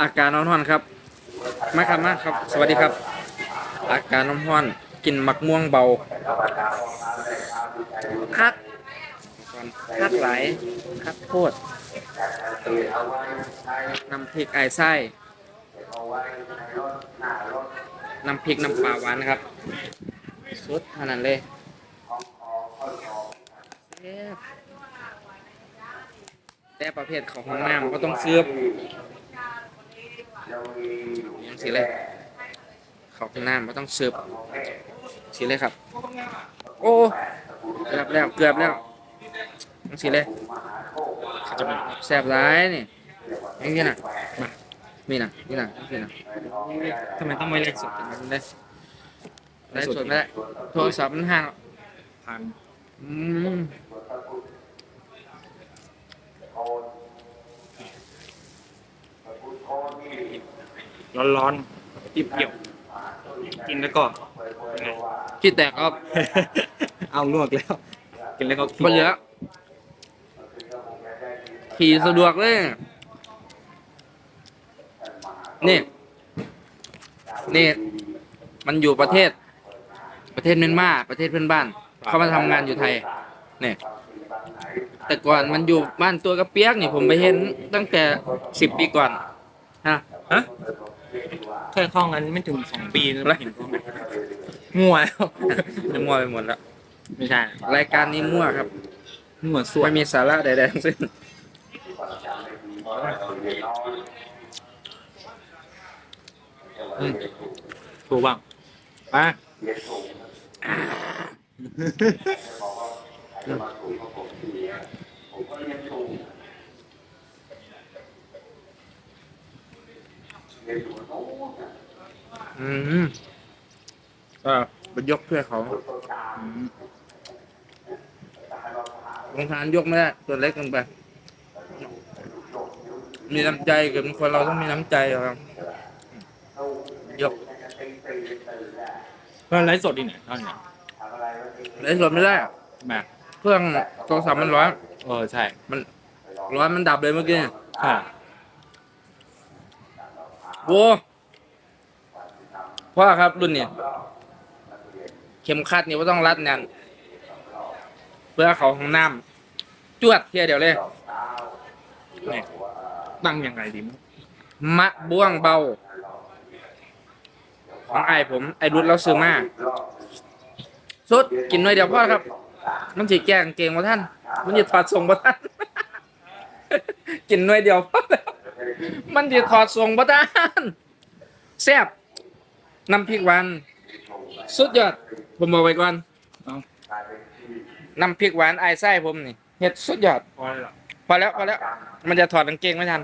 อาการน้อนห้อนครับมาครับมาครับ สวัสดีครับ อาการน้อนห้อนกินมักม่วงเบาคักคักหลายคักโคตรน้ำพริกไอไส้น้ำพริกน้ำปลาหวานนะครับสุดเท่านั้นเลยแซ่บ แต่ประเภทของห้องน้ำก็ต้องซื้อยังสิเลยเขาห้องน้ำก็ต้องซื้อสิเลยครับ โอ้เกือบแล้วเกือบแล้วยังสิเลยจะมาแซ่บร้ายนี่ยังนี่น่ะมามีน่ะนี่น่ะนี่น่ะทำไมต้องไม่เล่นสดมันได้ได้สดไม่ได้โทรศัพท์มันห่างพันอืม ร้อนร้อนๆติบเกี่ยว กินแล้วก็เป็นไงขี้แตกครับเอาลวกแล้ว กินแล้วก็ขี้มันเหลือขี่สะดวกเลย นี่ นี่ มันอยู่ประเทศ ประเทศเมียนมา ประเทศเพื่อนบ้าน เขามาทำงานอยู่ไทย เนี่ย แต่ก่อนมันอยู่บ้านตัวกระเปียกนี่ผมไปเห็นตั้งแต่สิบปีก่อนฮะฮะเคยเข้างั้นไม่ถึงสองปีแล้วเห็นเขาไหมมั่วแล้วจะมั่วไปหมดแล้วไม่ใช่รายการนี้มั่วครับมั่วส่วไม่นมีสาระใดๆทั้งสิ้นอืมถูกบ้าง มาอืมก็ไปยกเพื่อเขาอืมลงทานยกไม่ได้ตัวเล็กเกินไป มีน้ำใจกับคนเราต้องมีน้ำใจอะครับ ยกเพื่อนไลฟ์สดดีไหนตอนไหนเลยสดไม่ได้อะแบบ เครื่องโทรศัพท์มันร้อน เออใช่มันร้อนมันดับเลยเมื่อกี้ค่ะโว้พ่อครับรุ่นนี้เข็มขัดนี่ว่าต้องรัดแน่นเพื่อเขาของน้ำจวดเทียเดียวเลยเนี่ยตั้งยังไงดีมะบ้วงเบา ของไอผมไอรุดเราซื้อมาสุดกินหน่อยเดียวพ่อครับ มันจีแกงเก่งกว่าท่าน มันจะถอดทรงกว่าท่าน กินหน่อยเดียวพอแล้วมันจะถอดทรงกว่าท่านแซ่บน้ำพริกหวานสุดยอด ผมบอกไว้ก่อนเอาน้ำพริกหวานไอไส้ผมนี่เฮ็ดสุดยอดพอแล้วเหรอพอแล้วพอแล้วมันจะถอดกางเกงไม่ทัน